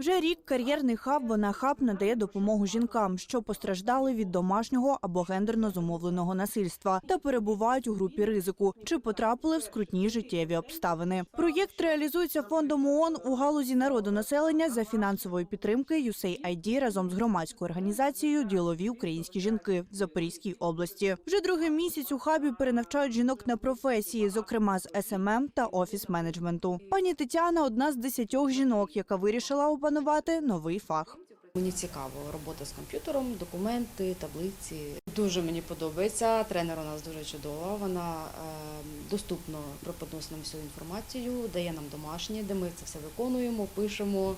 Вже рік кар'єрний хаб «Вона хаб надає допомогу жінкам, що постраждали від домашнього або гендерно зумовленого насильства та перебувають у групі ризику чи потрапили в скрутні життєві обставини. Проєкт реалізується фондом ООН у галузі народонаселення за фінансової підтримки USAID разом з громадською організацією Ділові українські жінки в Запорізькій області. Вже другий місяць у хабі перенавчають жінок на професії, зокрема з СММ та офіс менеджменту. Пані Тетяна одна з десятьох жінок, яка вирішила опанувати новий фах. Мені цікаво робота з комп'ютером, документи, таблиці. Дуже мені подобається. Тренер у нас дуже чудова. Вона е, доступно пропонує нам всю інформацію, дає нам домашні, де ми це все виконуємо, пишемо,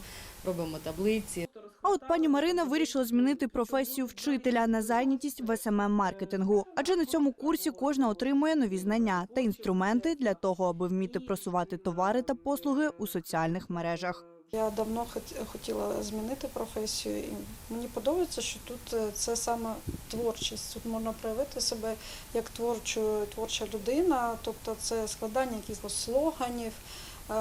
робимо таблиці. А от пані Марина вирішила змінити професію вчителя на зайнятість в СММ маркетингу. Адже на цьому курсі кожна отримує нові знання та інструменти для того, аби вміти просувати товари та послуги у соціальних мережах. Я давно хотіла змінити професію, і мені подобається, що тут е, це саме творчість. Тут можна проявити себе як творчу, творча людина, тобто це складання якихось слоганів, е,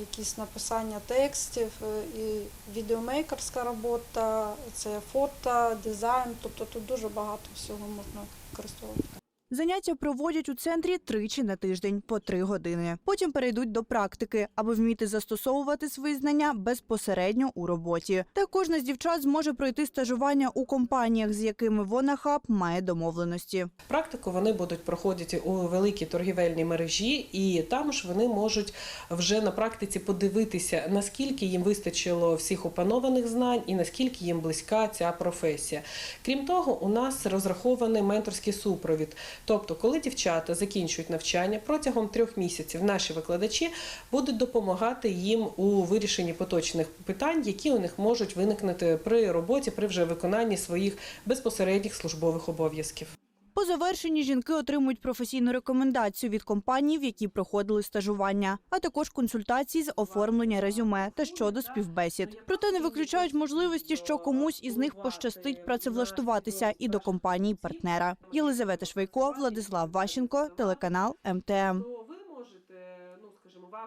якісь написання текстів, е, і відеомейкерська робота, це фото, дизайн, тобто тут дуже багато всього можна використовувати. Заняття проводять у центрі тричі на тиждень по три години. Потім перейдуть до практики, аби вміти застосовувати свої знання безпосередньо у роботі. Та кожна з дівчат зможе пройти стажування у компаніях, з якими вона хаб має домовленості. Практику вони будуть проходити у великій торгівельній мережі, і там ж вони можуть вже на практиці подивитися, наскільки їм вистачило всіх опанованих знань і наскільки їм близька ця професія. Крім того, у нас розрахований менторський супровід. Тобто, коли дівчата закінчують навчання протягом трьох місяців, наші викладачі будуть допомагати їм у вирішенні поточних питань, які у них можуть виникнути при роботі, при вже виконанні своїх безпосередніх службових обов'язків. По завершенні жінки отримують професійну рекомендацію від компаній, в які проходили стажування, а також консультації з оформлення резюме та щодо співбесід. Проте не виключають можливості, що комусь із них пощастить працевлаштуватися і до компанії партнера. Єлизавета Швайко, Владислав Ващенко, телеканал МТМ.